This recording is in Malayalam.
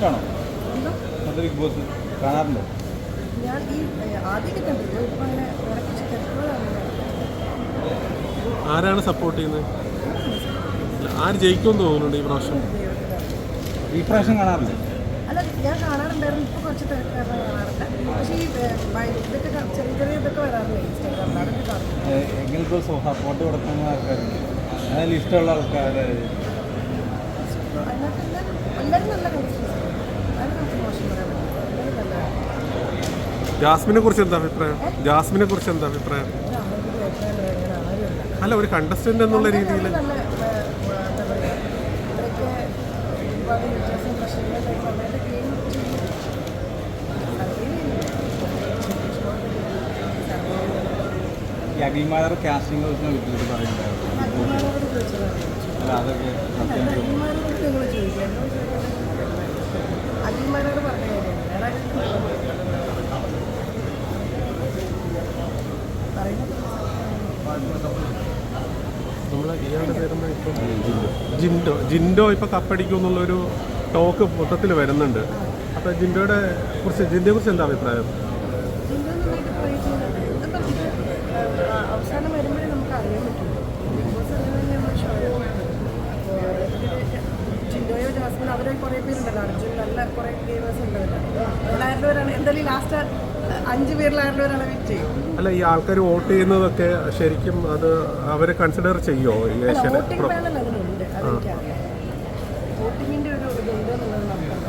ഇഷ്ടമാണോ? എന്തോ? അത് ബിഗ് ബോസ് കാണാറുണ്ടോ? ഞാൻ ഈ ഏഹ്, ആദ്യമൊക്കെ കണ്ടിരുന്നു ഇപ്പം അങ്ങനെ വേറെ കുറച്ച് തിരക്കുകളാണ് ആരാണ് സപ്പോർട്ട് ചെയ്യുന്നത്? ആര് ജയിക്കുമെന്ന് തോന്നുന്നുണ്ട് ഈ പ്രാവശ്യം? ഈ പ്രാവശ്യം കാണാറില്ലേ? അല്ല ഞാൻ കാണാറുണ്ടായിരുന്നു ഇപ്പോൾ കുറച്ച് തിരക്കാരണം പക്ഷേ ഈ ഏഹ്, ഭയ- ഇതൊക്കെ ചെറിയ ചെറിയ ഇതൊക്കെ വരാറില്ല ഇൻസ്റ്റാഗ്രാമിൽ അതൊക്കെ കാണും. എങ്ങനത്തെ സപ്പോർട്ട് കൊടുക്കുന്ന ആൾക്കാരുണ്ട് അതിൽ ഇഷ്ടമുള്ള ആൾക്കാർ എല്ലാവരും നല്ല ജാസ്മിനെ കുറിച്ച് എന്താ അഭിപ്രായം ജാസ്മിനെ കുറിച്ച് എന്താ അഭിപ്രായം അല്ല ഒരു കണ്ടസ്റ്റന്റ് എന്നുള്ള രീതിയിൽ നല്ല കാസ്റ്റിംഗ് എന്താ പറയുക ഇവരൊക്കെ ജിൻഡോ ജിൻഡോ ഇപ്പോൾ കപ്പടിക്കും എന്നുള്ളൊരു ടോക്ക് മൊത്തത്തിൽ വരുന്നുണ്ട്. അപ്പോൾ ജിൻഡോയുടെ കുറിച്ച് ജിൻഡോയെ കുറിച്ച് എന്താ അഭിപ്രായം? അവസാനം നമുക്ക് അറിയാൻ അവരെ കുറേ പേരുണ്ടല്ലോ. അർജുൻ നല്ല കുറേ ഗെയിമേഴ്സ് ഉണ്ടല്ലോ എന്തായാലും ലാസ്റ്റ് അഞ്ച് ഒരാളെ വെയിറ്റ് ചെയ്യും. അല്ല ഈ ആൾക്കാർ വോട്ട് ചെയ്യുന്നതൊക്കെ ശരിക്കും അത് അവരെ കൺസിഡർ ചെയ്യോ അതെനിക്കറിയാം. വോട്ടിങ്ങിന്റെ ഒരു ഇതുണ്ട് എന്നുള്ളത് നമുക്കറിയാം